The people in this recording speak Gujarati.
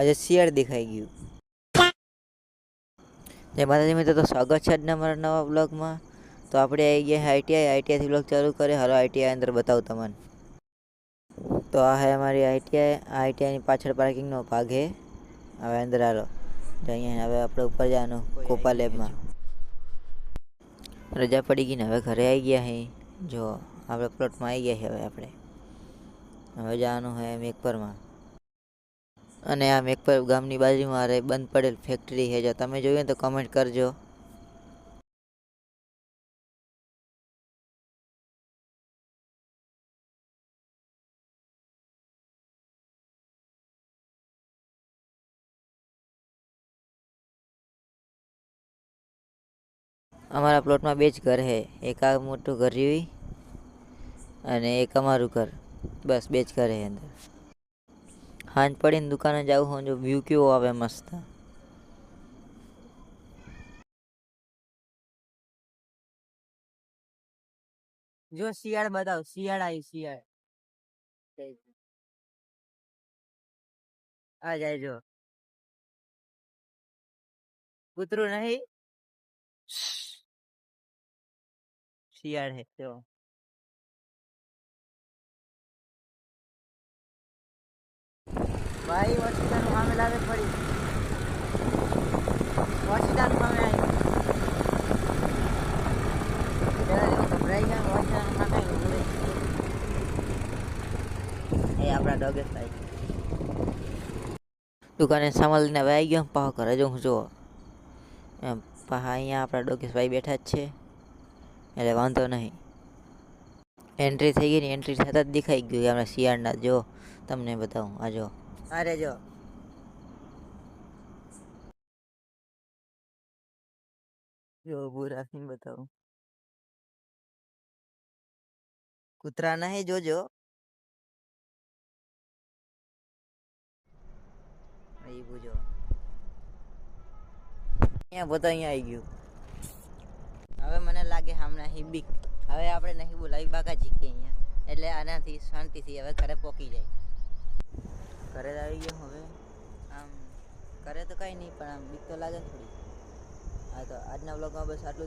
આજે શિયાળ દેખાઈ ગયું. જય માતાજી મિત્રો તો સ્વાગત છે આજના મારા નવા બ્લોગમાં તો આપણે આવી ગયા આઈટીઆઈ આઈટીઆઈથી બ્લોગ ચાલુ કરે હાલો આઈટીઆઈ અંદર બતાવું તમને. તો આ હે અમારી આઈટીઆઈ આઈટીઆઈની પાછળ પાર્કિંગનો ભાગ હે. હવે અંદર હાલો. અહીંયા હવે આપણે ઉપર જવાનું કોપા લેબમાં રજા પડી ગઈ ને હવે ઘરે આવી ગયા હે. જો આપણે પ્લોટમાં આવી ગયા છે હવે આપણે. હવે જવાનું છે મેકપરમાં અને આ મેકપર ગામની બાજુમાં રહે બંધ પડેલ ફેક્ટરી છે. જો તમે જોયું તો કમેન્ટ કરજો. અમારા પ્લોટમાં બે જ ઘર છે. એક આ મોટું ઘર રહ્યું અને એક અમારું ઘર. બસ બે જ ઘર છે અંદર. હાંજ પડીને દુકાને જાઉં હું જો વ્યૂ કેવો આવે મસ્ત. જો શિયાળ બતાવ, શિયાળ આવી, શિયાળ. આ જાય જો. કૂતરું નહીં? શિયાળ હે, જો. ભાઈ વોશિંગટન મામે લાવે પડી વોશિંગટન મામે આવી. આપણા ડોગેશભાઈ દુકાને સામાન લઈને આવી ગયો પાહો ઘરે જો એમ, પાહા અહીંયા આપણા ડોગેશભાઈ બેઠા જ છે. એટલે વાંધો નહીં. એન્ટ્રી થઈ ગઈ ને એન્ટ્રી થતાં જ દેખાઈ ગયું આપણે શિયાળના જો. તમને બતાવું, આ જો. અરે જો જો ઊભું રાખીને બતાવું કૂતરા નહીં જોજો એ બુજો અહીંયા બધા અહીંયા આવી ગયું હવે મને લાગે હમણાં હી બીક હવે આપણે નહીં બોલાવી બાકા જીકે અહીંયા એટલે આનાથી શાંતિથી હવે ઘરે પોકી જાય ઘરે જ આવી ગયો હવે આમ કરે તો કાંઈ નહીં, પણ આમ બીક તો લાગે ને થોડી હા તો આજના બ્લોગમાં બસ આટલું.